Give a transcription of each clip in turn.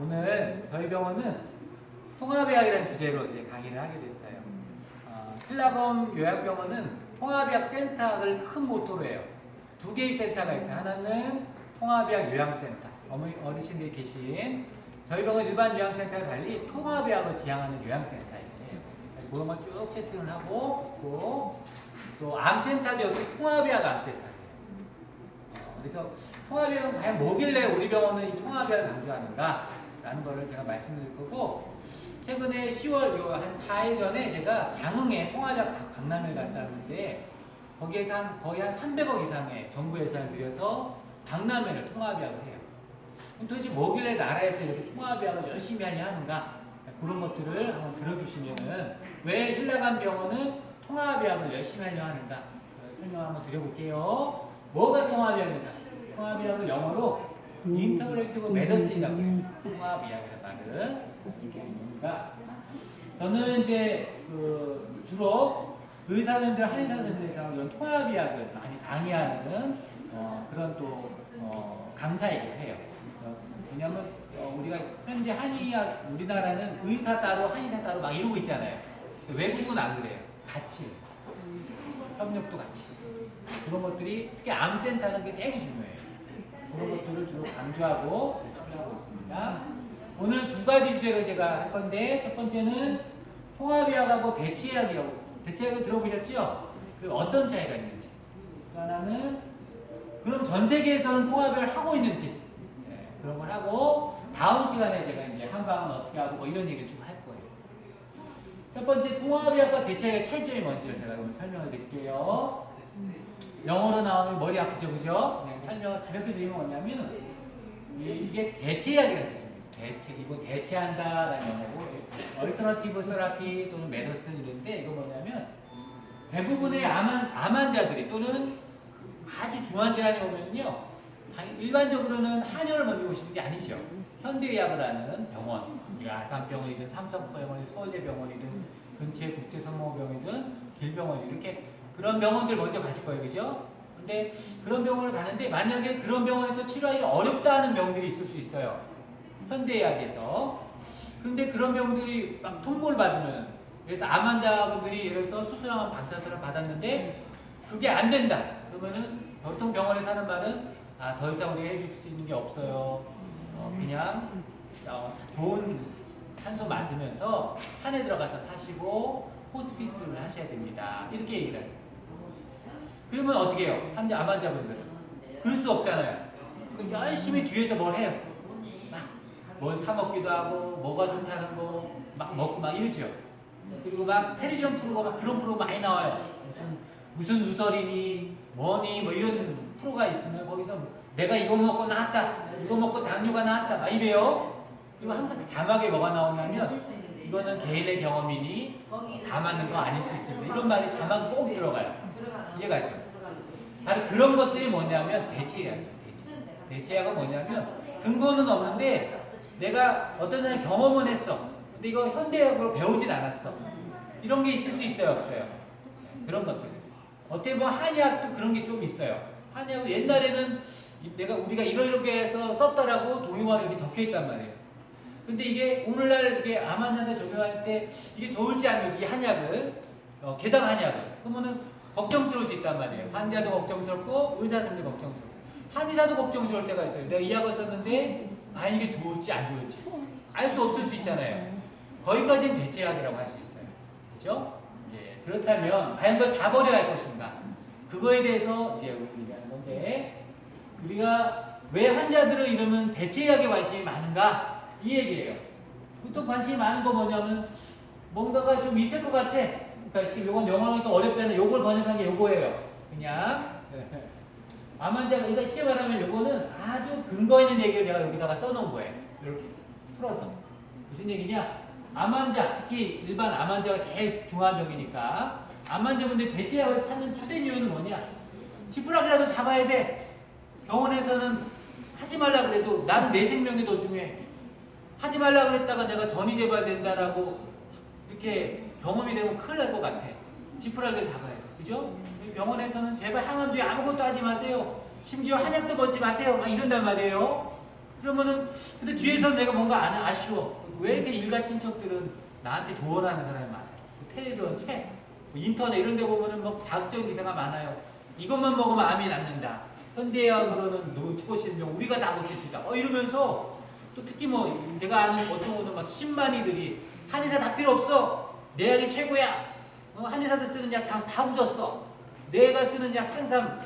오늘 저희 병원은 통합의학이라는 주제로 이제 강의를 하게 됐어요. 어, 신라범 요양병원은 통합의학 센터를 큰 모토로 해요. 두 개의 센터가 있어요. 하나는 통합의학 요양센터. 어머니, 어르신들이 계신 저희 병원 일반 요양센터와 달리 통합의학을 지향하는 요양센터예요. 그런 걸 쭉 채팅을 하고 또, 또 암센터도 역시 통합의학 암센터예요. 어, 그래서 통합의학은 과연 뭐길래 우리 병원은 이 통합의학을 강조하는가? 라는 거를 제가 말씀드릴 거고 최근에 10월 요한 4일 전에 제가 장흥에 통합의학 박람회를 갔다 왔는데 거기에서 한 거의 한 300억 이상의 정부 예산을 들여서 박람회를 통합의학을 해요. 도대체 뭐길래 나라에서 이렇게 통합의학을 열심히 하려 하는가? 그런 것들을 한번 들어주시면은 왜 힐라간 병원은 통합의학을 열심히 하려 하는가? 어, 설명 한번 드려볼게요. 뭐가 통합의학인가? 통합의학을 영어로 인터그레이티브 메디슨이라고 해요. 통합의학이라는 말은 그러니까 저는 이제 그 주로 의사 선생님들, 한의사선생님들에서 이런 통합의학을 많이 강의하는 어, 그런 또 어, 강사이기도 해요. 왜냐하면 어, 우리가 현재 한의학 우리나라는 의사 따로 한의사 따로 막 이러고 있잖아요. 외국은 안 그래요. 같이 협력도 같이 그런 것들이 특히 암센터는 게 되게 중요해요. 그런 것들을 주로 강조하고 추진하고 있습니다. 오늘 두 가지 주제로 제가 할 건데 첫 번째는 통합의학하고 대체의학이라고 대체의학을 들어보셨죠? 그 어떤 차이가 있는지 또 하나는 그럼 전 세계에서는 통합의학을 하고 있는지 네, 그런 걸 하고 다음 시간에 제가 이제 한방은 어떻게 하고 뭐 이런 얘기를 좀 할 거예요. 첫 번째 통합의학과 대체의학의 차이점이 뭔지를 제가 오늘 설명을 드릴게요. 영어로 나오면 머리 아프죠, 그죠? 네, 설명을 가볍게 드리면 뭐냐면 이- 이게 대체약이라는 뜻입니다. 대체, 이거 대체한다라는 영어고 얼터너티브 세라피 또는 메디슨 이런데 이거 뭐냐면 대부분의 암, 환- 암 환자들이 또는 아주 중환 질환이 오면요 당- 일반적으로는 한의원을 먼저 오시는 게 아니죠. 현대의학을 하는 병원, 아산병원이든 삼성병원이든 서울대병원이든 근처의 국제성모병이든 길병원 이렇게 그런 병원들 먼저 가실 거예요, 그죠? 근데 그런 병원을 가는데 만약에 그런 병원에서 치료하기 어렵다는 병들이 있을 수 있어요. 현대의학에서. 근데 그런 병들이 막 통보를 받으면 그래서 암 환자분들이 예를 들어서 수술하면 방사선을 받았는데 그게 안 된다. 그러면은 보통 병원에서 하는 말은 아, 더 이상 우리가 해줄 수 있는 게 없어요. 어, 그냥 어, 좋은 탄소 맞으면서 산에 들어가서 사시고 호스피스를 하셔야 됩니다. 이렇게 얘기를 했어요. 그러면 어떻게 해요? 환자, 암 환자분들은? 그럴 수 없잖아요. 그 열심히 뒤에서 뭘 해요? 막뭘 사먹기도 하고, 뭐가 좋다는 거, 막 먹고 막 이러죠. 그리고 막 텔레비전 프로가 막 그런 프로 많이 나와요. 무슨, 무슨 누설이니, 뭐니, 뭐 이런 프로가 있으면 거기서 내가 이거 먹고 나왔다, 이거 먹고 당뇨가 나왔다, 막 이래요. 그리고 항상 그 자막에 뭐가 나오냐면, 이거는 개인의 경험이니, 다 맞는 거 아닐 수 있습니다. 이런 말이 자막 꼭 들어가요. 이해가 있죠? 바로 그런 것들이 뭐냐면 대체예요. 대체. 대체가 뭐냐면 근거는 없는데 내가 어떤 사람이 경험은 했어. 근데 이거 현대학으로 배우진 않았어. 이런 게 있을 수 있어요, 없어요? 그런 것들. 어떻게 보면 한의학도 그런 게 좀 있어요. 한의학은 옛날에는 이- 내가 우리가 이러이렇게 해서 썼더라고 동의만 이렇게 적혀 있단 말이에요. 근데 이게 오늘날 이게 암 환자한테 적용할 때 이게 좋을지 안 좋을지 이 한약을 어, 게다가 한약을 그러면은 걱정스러울 수 있단 말이에요. 환자도 걱정스럽고 의사들도 걱정스럽고 한의사도 걱정스러울 때가 있어요. 내가 이 약을 썼는데 아 이게 좋을지 안 좋을지 알 수 없을 수 있잖아요. 거기까지는 대체약이라고 할 수 있어요. 그렇죠? 예, 그렇다면 과연 그걸 다 버려야 할 것인가? 그거에 대해서 이제 우리 얘기하는 건데 우리가 왜 환자들은 이러면 대체약에 관심이 많은가? 이 얘기예요. 보통 관심이 많은 거 뭐냐면 뭔가가 좀 있을 것 같아. 그러니까 지금 요건 영어로 또 어렵잖아요. 요걸 번역한 게 요거예요. 그냥 암 환자가 그러니까 쉽게 말하면 요거는 아주 근거 있는 얘기를 제가 여기다가 써놓은 거예요. 이렇게 풀어서 무슨 얘기냐? 암 환자 특히 일반 암 환자가 제일 중요한 병이니까 암 환자분들 대체약을 찾는 주된 이유는 뭐냐? 지푸라기라도 잡아야 돼. 병원에서는 하지 말라 그래도 나는 내 생명이 더 중요해. 하지 말라 그랬다가 내가 전이 재발된다라고 이렇게 경험이 되면 큰일 날 것 같아. 지푸라기를 잡아야 돼. 그죠? 병원에서는 제발 항암주에 아무것도 하지 마세요. 심지어 한약도 먹지 마세요. 막 이런단 말이에요. 그러면은 근데 뒤에서 내가 뭔가 안 아쉬워. 왜 이렇게 일가 친척들은 나한테 조언하는 사람이 많아요. 그 텔레비전, 책, 뭐 인터넷 이런 데 보면은 뭐 자극적인 기사가 많아요. 이것만 먹으면 암이 낫는다. 현대의학으로는 노트보신병 우리가 다 고칠 수 있다. 어 이러면서 또 특히 뭐 제가 아는 어떤 분은 막 신만이들이 한의사 다 필요 없어. 내 약이 최고야. 어, 한의사들 쓰는 약 다다 부졌어. 내가 쓰는 약 산삼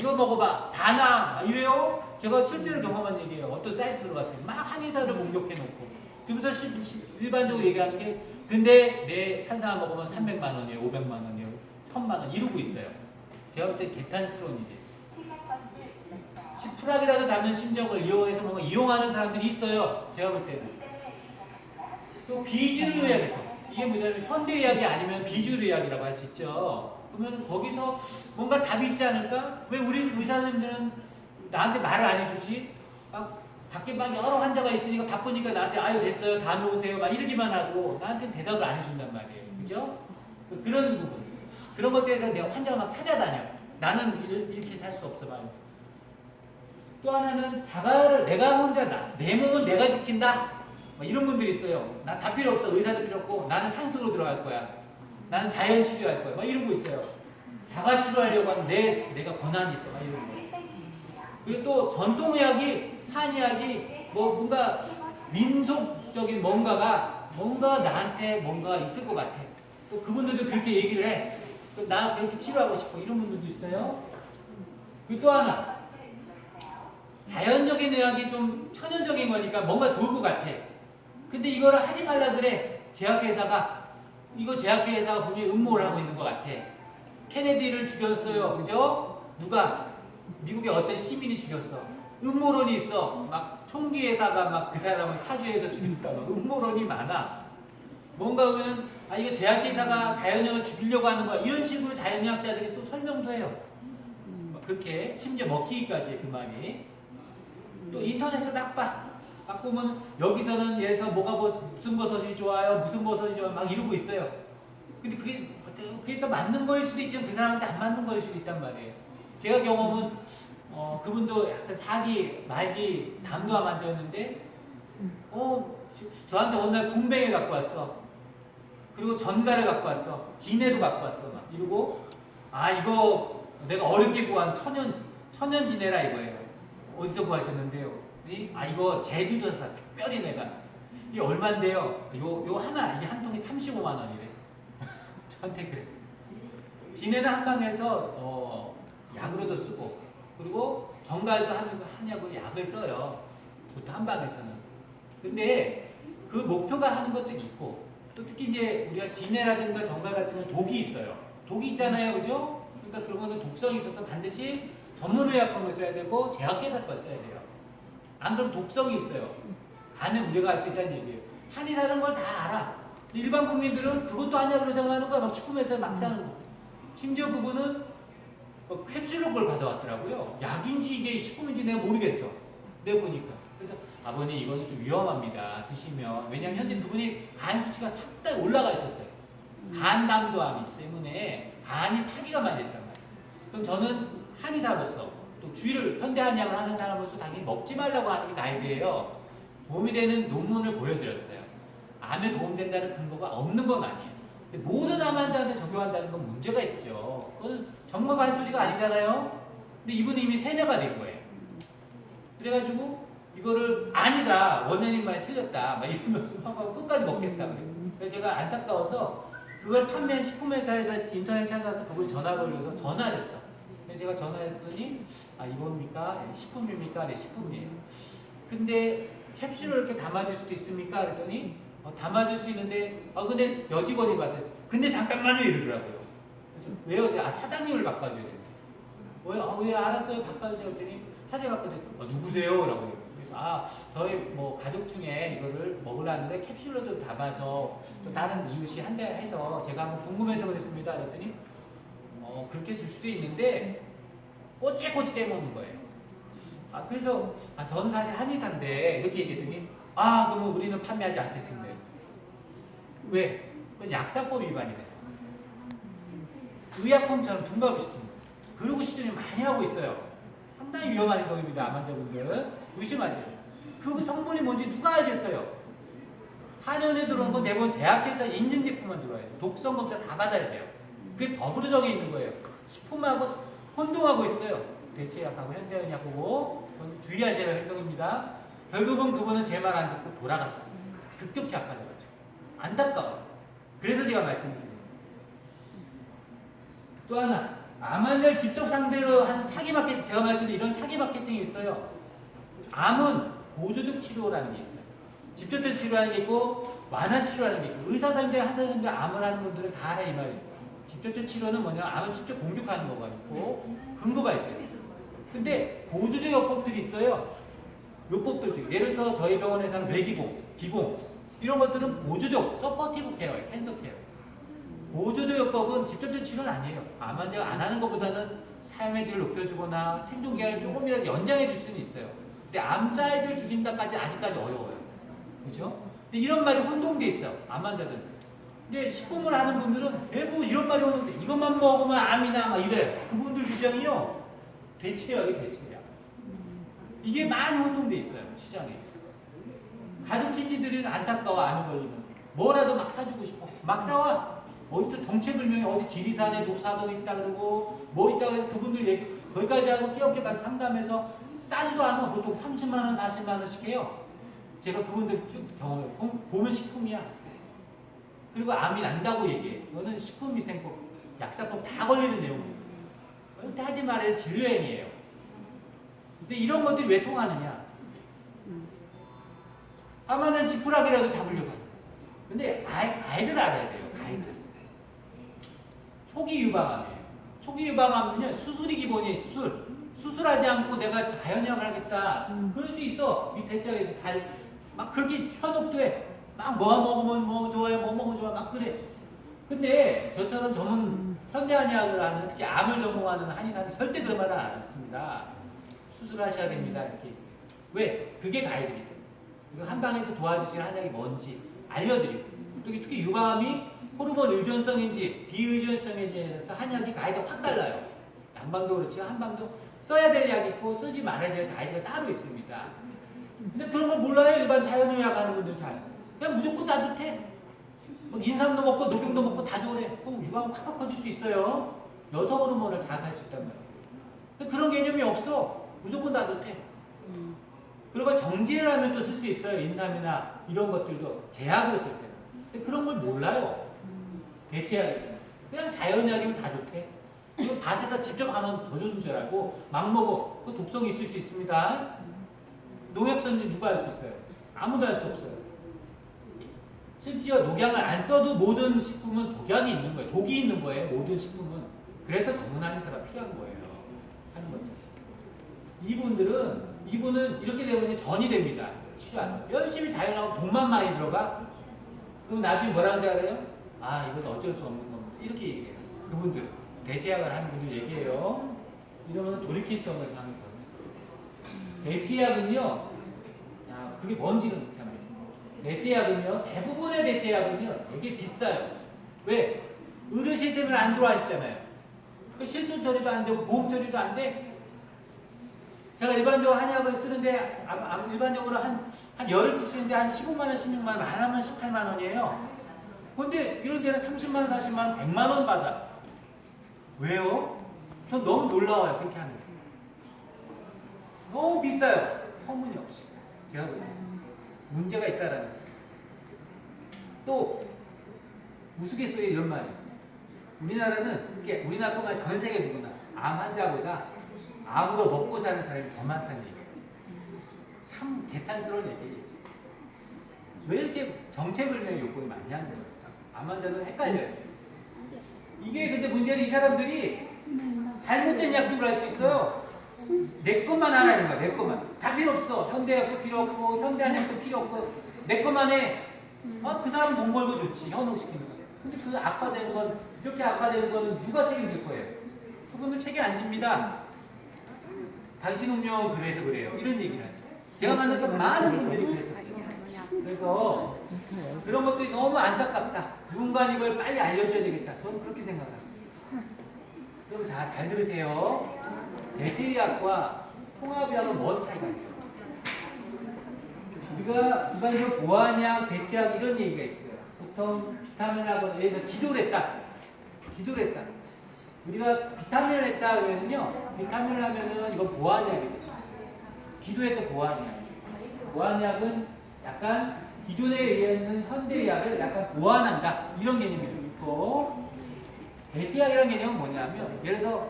이거 먹어봐 다 나. 막 이래요. 제가 실제로 경험한 얘기예요. 어떤 사이트 들어갔더니 막 한의사를 공격해놓고 그러면서 시- 시- 일반적으로 얘기하는 게 근데 내 산삼 먹으면 300만 원이에요, 500만 원이에요, 1000만 원 이러고 있어요. 제가 볼 때 개탄스러운 일이에요. 시프락이라도 잡는 심정을 이용해서 뭔가 이용하는 사람들이 있어요. 제가 볼 때는. 또 비주류 의학에서 이게 뭐냐면 현대 의학이 아니면 비주류 의학이라고 할 수 있죠. 그러면 거기서 뭔가 답이 있지 않을까? 왜 우리 의사 선생님들은 나한테 말을 안 해주지? 막 밖에 막 여러 환자가 있으니까 바쁘니까 나한테 아유 됐어요 다음에 오세요 막 이러기만 하고 나한테 대답을 안 해준단 말이에요. 그죠? 그런 부분. 그런 것들에 대해서 내가 환자가 막 찾아다녀. 나는 일- 이렇게 살 수 없어 말이야. 또 하나는 자가를 내가 혼자 나, 내 몸은 내가 지킨다. 뭐 이런 분들이 있어요. 나 다 필요 없어. 의사도 필요 없고 나는 산수로 들어갈 거야. 나는 자연 치료할 거야. 막 이러고 있어요. 자가 치료하려고 하는 내 내가 권한이 있어. 막 이런 거. 그리고 또 전통의학이 한의학이 뭐 뭔가 민속적인 뭔가가 뭔가 나한테 뭔가 있을 것 같아. 또 그분들도 그렇게 얘기를 해. 또나 그렇게 치료하고 싶어. 이런 분들도 있어요. 그리고 또 하나. 자연적인 의학이 좀 천연적인 거니까 뭔가 좋을 것 같아. 근데 이거를 하지 말라 그래. 제약회사가 이거 제약회사가 분명히 음모를 하고 있는 것 같아. 케네디를 죽였어요. 그죠? 누가? 미국의 어떤 시민이 죽였어. 음모론이 있어. 막 총기 회사가 막 그 사람을 사주해서 죽였다. 막 음모론이 많아. 뭔가 보면 아 이거 제약회사가 자연형을 죽이려고 하는 거야. 이런 식으로 자연의학자들이 또 설명도 해요. 막 그렇게 심지어 먹히기까지 그 말이. 또 인터넷을 막 봐. 막 보면 여기서는 들어서 뭐가 버- 무슨 버섯이 좋아요, 무슨 버섯이 좋아요, 막 이러고 있어요. 근데 그게 그게 또 맞는 거일 수도 있지만 그 사람한테 안 맞는 거일 수도 있단 말이에요. 제가 경험은 어, 그분도 약간 사기, 말기, 담도암 환자였는데 어, 저한테 어느 날 군뱅이를 갖고 왔어. 그리고 전가를 갖고 왔어. 진해도 갖고 왔어. 막 이러고 아 이거 내가 어렵게 구한 천연 천연 진해라 이거예요. 어디서 구하셨는데요? 아 이거 제주도에서 특별히 내가 이게 얼마인데요? 요 요 하나 이게 한 통이 35만 원이래. 저한테 그랬어. 진해는 한방에서 어, 약으로도 쓰고 그리고 정갈도 한약으로 약을 써요. 보통 한방에서는. 근데 그 목표가 하는 것도 있고 또 특히 이제 우리가 진해라든가 정갈 같은 건 독이 있어요. 독이 있잖아요, 그죠? 그러니까 그런 거는 독성이 있어서 반드시 전문의약품을 써야 되고 제약회사 걸 써야 돼요. 안 그러면 독성이 있어요. 간에 문제가 갈 수 있다는 얘기예요. 한의사는 걸 다 알아. 일반 국민들은 그것도 한약으로 생각하는 거야. 막 식품회사에 막 사는 거. 심지어 그분은 뭐 캡슐로 그걸 받아왔더라고요. 약인지 이게 식품인지 내가 모르겠어. 내가 보니까. 그래서 아버님 이거는 좀 위험합니다. 드시면. 왜냐면 현재 그분이 간 수치가 상당히 올라가 있었어요. 간 담도암이기 때문에 간이 파기가 많이 됐단 말이에요. 그럼 저는 한의사로서 또 주의를 현대한약을 하는 사람으로서 당연히 먹지 말라고 하는 게 가이드예요. 도움이 되는 논문을 보여드렸어요. 암에 도움된다는 근거가 없는 건 아니에요. 모든 암 환자한테 적용한다는 건 문제가 있죠. 그건 전문가 할 소리가 아니잖아요. 근데 이분은 이미 세뇌가 된 거예요. 그래가지고 이거를 아니다 원장님 말이 틀렸다 막 이러면서 막 끝까지 먹겠다 그래요. 그래서 제가 안타까워서 그걸 판매한 식품회사에서 인터넷 찾아서 그걸 전화 걸려서 전화를 했어. 제가 전화했더니 아 이겁니까? 네, 식품입니까? 네 식품이에요. 근데 캡슐을 이렇게 담아줄 수도 있습니까? 그랬더니 어, 담아줄 수 있는데 아 근데 여직원이 받았어. 근데 잠깐만요 이러더라고요. 그래서 왜요? 아 사장님을 바꿔줘야 돼. 왜? 아, 왜 알았어요? 바꿔주세요. 그랬더니 사장님 바꿔줬더니 어, 누구세요? 라고 아 저희 뭐 가족 중에 이거를 먹으려는데 캡슐로도 담아서 또 다른 이웃이 한 대 해서 제가 한번 궁금해서 그랬습니다. 그랬더니 어 그렇게 줄 수도 있는데 꼬치꼬치 떼먹는 거예요. 아 그래서 아 저는 사실 한의사인데 이렇게 얘기했더니 아 그러면 우리는 판매하지 않겠습니다. 왜? 그건 약사법 위반이네. 의약품처럼 둔갑을 시키는 거예요. 그러고 시중에 많이 하고 있어요. 상당히 위험한 행동입니다. 암 환자분들. 조심하세요. 그 성분이 뭔지 누가 알겠어요? 한의원에 들어온 건 대부분 제약회사 인증 제품만 들어와요. 독성 검사 다 받아야 돼요. 그게 법으로 정해 있는 거예요. 식품하고 혼동하고 있어요. 대체약하고 현대의학하고 그건 주의하셔야 할 행동입니다. 결국은 그분은 제 말 안 듣고 돌아가셨어요. 급격히 아파져가지고. 안타까워요. 그래서 제가 말씀드립니다. 또 하나, 암환자를 직접 상대로 하는 사기 마케팅, 제가 말씀드린 이런 사기 마케팅이 있어요. 암은 보조적 치료라는 게 있어요. 직접적 치료하는 게 있고, 완화 치료하는 게 있고, 의사 선생, 한사 선생 암을 하는 분들은 다 알아, 이 말이에요. 직접적 치료는 뭐냐, 암을 직접 공격하는 거가 있고, 근거가 있어요. 근데 보조적 요법들이 있어요. 요법들 중에. 예를 들어서 저희 병원에서는 뇌기공, 기공, 이런 것들은 보조적, 서포티브 케어예요. 캔서 케어. 보조적 요법은 직접적 치료는 아니에요. 암 환자가 안 하는 것보다는 삶의 질을 높여주거나 생존 기간을 조금이라도 연장해 줄 수는 있어요. 근데 암 사이즈를 죽인다까지 아직까지 어려워요. 그죠? 근데 이런 말이 혼동돼 있어요. 암 환자들. 근데 식품을 하는 분들은 이런 말이 혼동돼. 이것만 먹으면 암이나 막 이래. 그분들 주장이요. 대체약이 대체약. 이게 많이 혼동돼 있어요. 시장에. 가족 친지들은 안타까워 암이 걸리면 뭐라도 막 사주고 싶어. 막 사와. 어디서 정체불명의 어디 지리산에 노사도 있다 그러고 뭐 있다 그래서 그분들 얘기 거기까지 와서 끼없게 가서 상담해서 싸지도 않아 보통 30만 원 40만 원씩 해요 제가 그분들 쭉 경험해 보면 식품이야 그리고 암이 난다고 얘기해 이거는 식품위생법 약사법 다 걸리는 내용이에요 하지 말아야 진료행위예요 근데 이런 것들이 왜 통하느냐 아마는 지푸라기라도 잡으려고 하는 근데 아이, 아이들 알아야 돼요 아이들 초기 유방암이에요. 초기 유방암은요 수술이 기본이에요. 수술. 수술하지 않고 내가 자연약을 하겠다. 음. 그럴 수 있어. 이 대장에서 다 막 그렇게 현혹돼. 막뭐 먹으면 뭐 좋아요, 뭐 먹으면 좋아, 막 그래. 근데 저처럼 전문 현대한의학을 하는 특히 암을 전공하는 한의사는 절대 그런 말을 안 했습니다. 수술하셔야 됩니다. 이렇게 왜? 그게 가이드기 때문에. 한방에서 도와주시는 한약이 뭔지 알려드리고 특히 특히 유방암이 호르몬 의존성인지 비의존성에 대해서 한약이 가이드 확 달라요. 양방도 그렇지 한방도 써야 될 약이 있고 쓰지 말아야 될 가이드가 따로 있습니다. 근데 그런 걸 몰라요 일반 자연의학 하는 분들 잘. 그냥 무조건 다 좋대. 뭐 인삼도 먹고 녹용도 먹고 다 좋으래. 그럼 유방암 확확 커질 수 있어요. 여성 호르몬을 자극할 수 있단 말이에요. 근데 그런 개념이 없어. 무조건 다 좋대. 그리고 정제라면 또 쓸 수 있어요. 인삼이나 이런 것들도 제약을 쓸 때. 근데 그런 걸 몰라요. 대체약이잖아. 그냥 자연약이면 다 좋대. 이거 밭에서 직접 하면 더 좋은 줄 알고 막 먹어. 그 독성이 있을 수 있습니다. 농약선지 누가 알 수 있어요? 아무도 알 수 없어요. 심지어 녹약을 안 써도 모든 식품은 독약이 있는 거예요. 독이 있는 거예요. 모든 식품은. 그래서 전문 한의사가 필요한 거예요. 하는 거죠. 이분들은 이분은 이렇게 되면 전이 됩니다. 취한. 열심히 자연하고 돈만 많이 들어가. 그럼 나중에 뭐라 하는지 알아요? 아 이건 어쩔 수 없는 겁니다. 이렇게 얘기해요. 그분들 대체약을 하는 분들 얘기해요. 이러면 돌이킬 수 없는 상황이 거든요 대체약은요. 야 그게 뭔지는. 대체약은요. 대부분의 대체약은요. 되게 비싸요. 왜? 어르신 때문에 안 들어가시잖아요. 그 실손 처리도 안 되고 보험 처리도 안 돼. 제가 일반적으로 한약을 쓰는데 일반적으로 한, 한 열흘 치시는데 한 15만 원, 16만 원, 많으면 18만 원이에요. 근데 이런 데는 30만 원, 40만 원, 100만 원 받아. 왜요? 전 너무 놀라워요. 그렇게 하는 게. 너무 비싸요. 터무니없이. 제가. 문제가 있다라는 거예요. 또 우스갯소리에 이런 말이 있어요. 우리나라는 이렇게 우리나라뿐만 전 세계 누구나 암 환자보다 암으로 먹고 사는 사람이 더 많다는 얘기예요. 참 개탄스러운 얘기예요. 왜 이렇게 정체불명의 요건이 많이 하는 거예요? 암 환자는 헷갈려요. 이게 근데 문제는 이 사람들이 잘못된 약속을 할 수 있어요. 내 것만 하라는 거야, 내 것만. 다 필요 없어. 현대약도 필요 없고, 현대한약도 필요 없고, 내 것만 해. 아, 그 사람 돈 벌고 좋지, 현혹시키는 거. 근데 그 악화되는 건, 이렇게 악화되는 거는 누가 책임질 거예요? 그분은 책임 안 집니다. 당신 운명 그래서 그래요. 이런 얘기를 하죠. 제가 만났던 많은 분들이 그랬었어요. 그래서 그런 것들이 너무 안타깝다. 누군가 이걸 빨리 알려줘야 되겠다. 저는 그렇게 생각합니다. 여러분 자, 잘 들으세요. 대체의학과 통합의학은 뭔 차이가 있어요? 우리가 일반적으로 보완약, 대체약 이런 얘기가 있어요. 보통 비타민하고 예를 들어 기도를 했다. 기도를 했다. 우리가 비타민을 했다 그러면요. 비타민을 하면은 이거 보완약이 되죠. 기도했던 보완약. 보완약은 약간 기존에 의해는 현대의학을 약간 보완한다. 이런 개념이 좀 있고 대체약이라는 개념은 뭐냐면 예를 들어서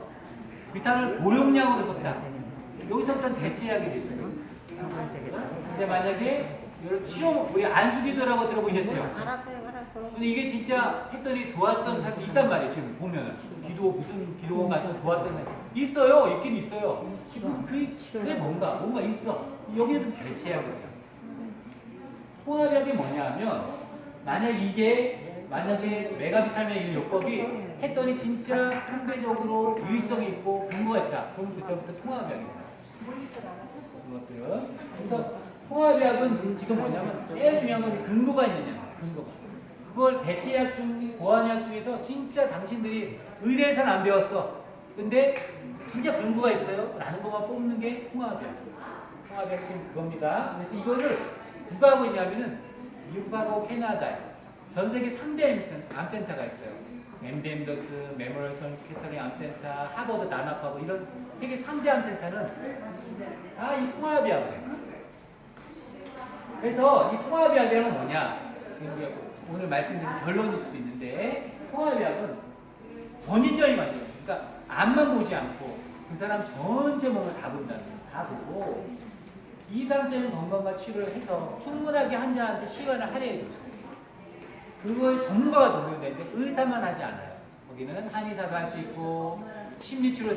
비타민을 보용량으로 썼다. 여기서부터 대체약이 됐어요. 근데 만약에 여러분 치료 우리 안수기도라고 들어보셨죠? 알았어요, 알았어. 근데 이게 진짜 했더니 좋았던 사람이 있단 말이에요. 지금 보면은 기도 무슨 기도원 가서 좋았던 사람 있어요. 있긴 있어요. 지금 그 그게 뭔가 뭔가 있어. 여기는 대체약이에요. 통합약이 뭐냐면 만약 이게 만약에 메가비타민 이런 요법이 했더니 진짜 상대적으로 유의성이 있고 근거했다. 그럼 그때부터 통합약이에요. 그것들은 그래서 통합약은 지금 뭐냐면 제일 중요한 건 근거가 있느냐 근거가. 그걸 대체약 중 보완약 중에서 진짜 당신들이 의대에서는 안 배웠어. 근데 진짜 근거가 있어요? 라는 것만 뽑는 게 통합약 통합약 지금 그겁니다. 그래서 이거를 누가 하고 있냐면은 미국하고 캐나다 전 세계 3대 암센터가 있어요 MD 앤더스, 메모리얼 캐터링 암센터, 하버드 나나카고 이런 세계 3대 암센터는 다 이 통합이야 그래. 그래서 이 통합약이란 뭐냐? 지금 오늘 말씀드린 결론일 수도 있는데 통합약은 전인전이 맞아요. 그러니까 앞만 보지 않고 그 사람 전체 몸을 다 본다는 거예요. 다 보고 이상적인 건강과 치료를 해서 충분하게 환자한테 시간을 할애해 줬어요. 그거에 전문가가 동료되는데 의사만 하지 않아요. 거기는 한의사가 할수 있고 심리치료사